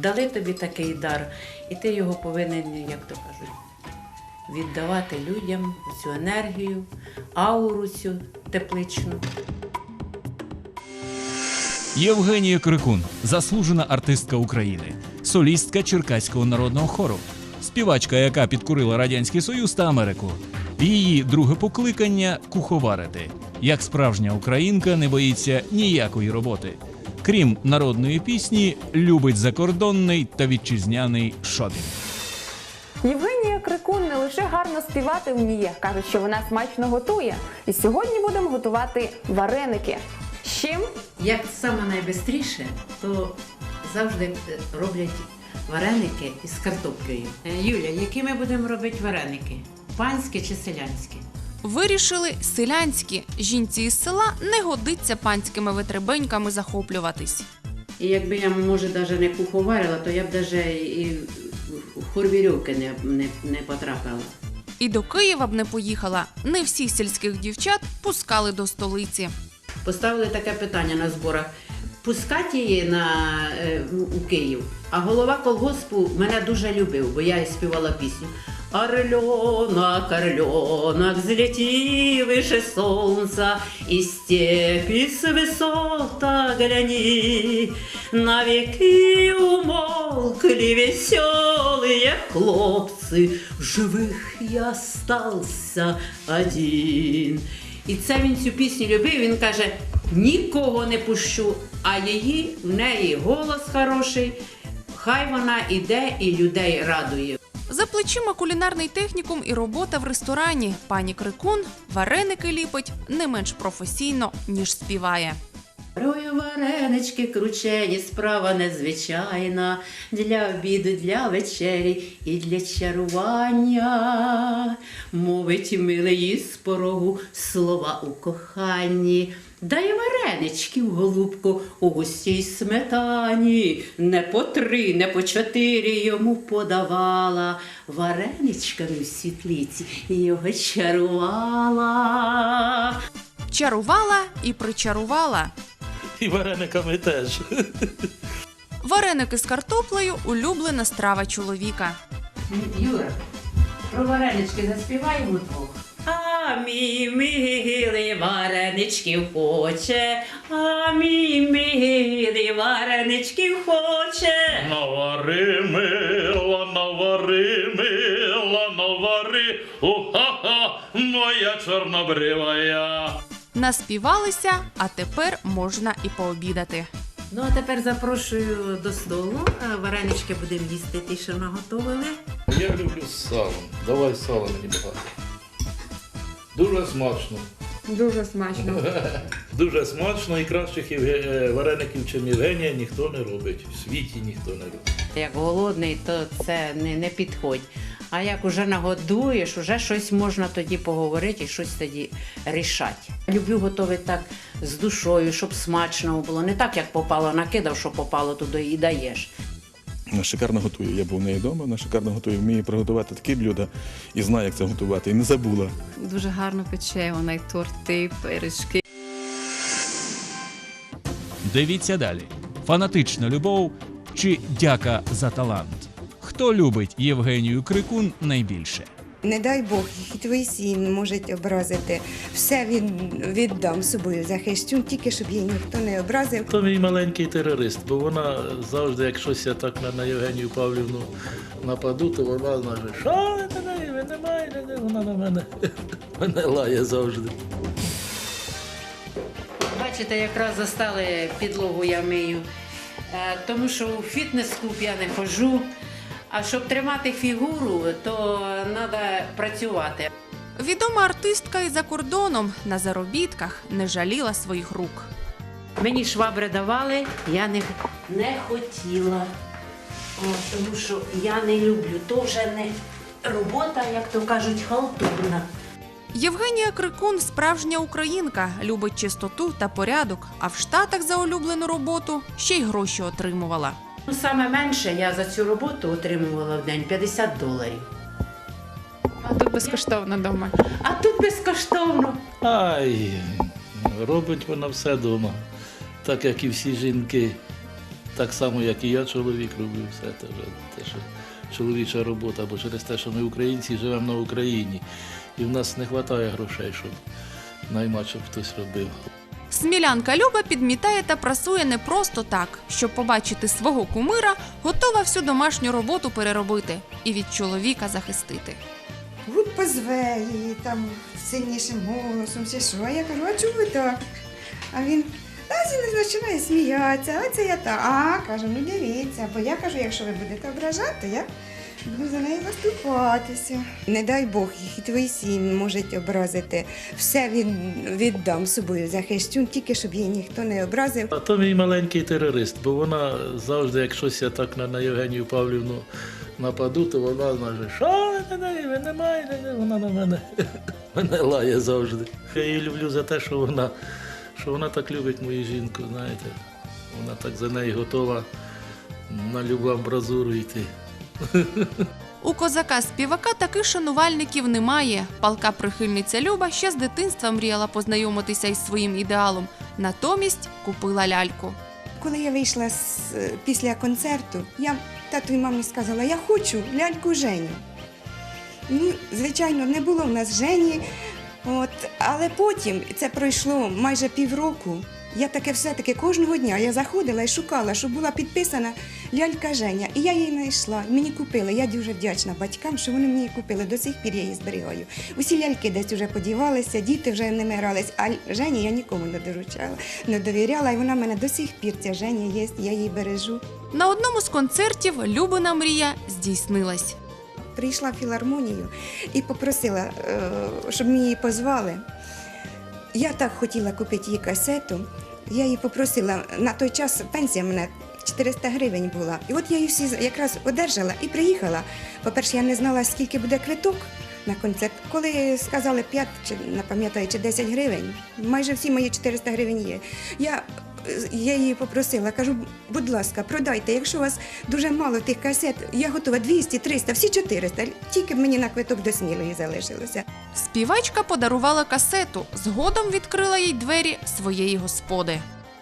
дали тобі такий дар, і ти його повинен, як то кажуть, віддавати людям цю енергію, ауру цю тепличну. Євгенія Крикун, заслужена артистка України, солістка Черкаського народного хору, співачка, яка підкорила Радянський Союз та Америку. Її друге покликання куховарити. Як справжня українка не боїться ніякої роботи. Крім народної пісні, любить закордонний та вітчизняний шопінг. Євгенія Крикун не лише гарно співати вміє, кажуть, що вона смачно готує. І сьогодні будемо готувати вареники. З чим? Як саме найбистріше, то завжди е, роблять вареники із картоплею. Е, Юля, які ми будемо робити вареники? Панські чи селянські? Вирішили селянські. Жінці із села не годиться панськими витребеньками захоплюватись. І якби я, може, навіть не куховарила, то я б навіть і в хорвірьовки не, не, не потрапила. І до Києва б не поїхала. Не всіх сільських дівчат пускали до столиці. Поставили таке питання на зборах Пускати її на, е, у Київ. А голова колгоспу мене дуже любив, бо я і співала пісню. Орленок, орленок, взлети выше солнца, И степи с высота гляни. Навеки умолкли веселые хлопцы, В живых я остался один. І це він цю пісню любив. Він каже: нікого не пущу, а її в неї голос хороший. Хай вона іде і людей радує. За плечима кулінарний технікум і робота в ресторані. Пані Крикун вареники ліпить не менш професійно, ніж співає. Рою варенички кручені, справа незвичайна для обіду, для вечері і для чарування. Мовить милий з порогу слова у коханні. Дай варенички в голубку у густій сметані. Не по три, не по чотири йому подавала. Вареничками в світлиці його чарувала. Чарувала і причарувала. І варениками теж. Вареники з картоплею улюблена страва чоловіка. Юра, про варенички заспіваємо двох. А мій милий вареничків хоче, а мій милий вареничків хоче. Навари, мила, навари, мила, навари. Уха-ха, моя чорнобривая. Наспівалися, а тепер можна і пообідати. Ну а тепер запрошую до столу. Варенички будемо їсти ті, що наготовили. Я люблю з салом. Давай сало мені багато. Дуже смачно. Дуже смачно. Дуже смачно і кращих Євге- е, вареників, чим Євгенія, ніхто не робить. В світі ніхто не робить. Як голодний, то це не, не підходь. А як уже нагодуєш, уже щось можна тоді поговорити і щось тоді рішати. Люблю готувати так з душою, щоб смачно було. Не так, як попало, накидав, що попало туди і даєш. Вона шикарно готує. Я був в неї вдома, вона шикарно готує, вміє приготувати такі блюда і знає, як це готувати. І не забула. Дуже гарно пече вона і торти, і пиріжки. Дивіться далі: фанатична любов чи дяка за талант. Хто любить Євгенію Крикун найбільше? Не дай Бог, і твої сім'ї можуть образити. Все від, віддам собою захищу, тільки щоб її ніхто не образив. То мій маленький терорист, бо вона завжди, як щось я так на, на Євгенію Павлівну нападу, то вона знає, що ви на неї, ви не маєте, вона на мене, мене лає завжди. Бачите, якраз застали підлогу я мию, Е, тому що у фітнес-клуб я не ходжу. А щоб тримати фігуру, то треба працювати. Відома артистка і за кордоном на заробітках не жаліла своїх рук. Мені швабри давали, я не, не хотіла. О, тому що я не люблю. То вже не робота, як то кажуть, халтурна. Євгенія Крикун справжня українка, любить чистоту та порядок, а в Штатах за улюблену роботу ще й гроші отримувала. Ну, саме менше я за цю роботу отримувала в день 50 доларів. А тут безкоштовно вдома. А тут безкоштовно. Ай, робить вона все вдома, так як і всі жінки. так само, як і я, чоловік, роблю все те, вже, те що чоловіча робота, бо через те, що ми українці живемо на Україні, і в нас не вистачає грошей, щоб наймати, щоб хтось робив. Смілянка Люба підмітає та прасує не просто так, щоб побачити свого кумира, готова всю домашню роботу переробити і від чоловіка захистити. Гуд позве її там сильнішим голосом, чи що. Я кажу, а чому так? А він, а він починає сміятися, а це я так. А, кажу, ну дивіться, бо я кажу, якщо ви будете ображати, я буду за неї заступатися. Не дай Бог, і твої сім'ї можуть образити. Все від, віддам собою захищу, тільки щоб її ніхто не образив. А то мій маленький терорист, бо вона завжди, як я так на, на Євгенію Павлівну нападу, то вона каже, що ви неї, ви не маєте, вона на мене, мене лає завжди. Я її люблю за те, що вона, що вона так любить мою жінку, знаєте. Вона так за неї готова на любу амбразуру йти. У козака співака таких шанувальників немає. Палка прихильниця Люба ще з дитинства мріяла познайомитися із своїм ідеалом. Натомість купила ляльку. Коли я вийшла з, після концерту, я тату і мамі сказала, я хочу ляльку Женю. Ну, звичайно, не було в нас Жені, от, але потім це пройшло майже півроку. Я таке все-таки кожного дня я заходила і шукала, щоб була підписана лялька Женя. І я її знайшла. Мені купили. Я дуже вдячна батькам, що вони мені купили. До сих пір я її зберігаю. Усі ляльки десь вже подівалися, діти вже ними грались, а Жені я нікому не доручала, не довіряла. І вона в мене до сих пір ця Женя є, я її бережу. На одному з концертів Любина мрія здійснилась. Прийшла в філармонію і попросила, е, щоб мені її позвали. Я так хотіла купити їй касету. Я її попросила на той час пенсія в мене 400 гривень була. І от я її всі якраз одержала і приїхала. По-перше, я не знала, скільки буде квиток на концерт. Коли сказали 5, чи не пам'ятаю, чи 10 гривень, майже всі мої 400 гривень є. Я, я її попросила, кажу, будь ласка, продайте, якщо у вас дуже мало тих касет, я готова 200, 300, всі 400, тільки б мені на квиток до смілої залишилося. Співачка подарувала касету, згодом відкрила їй двері своєї господи.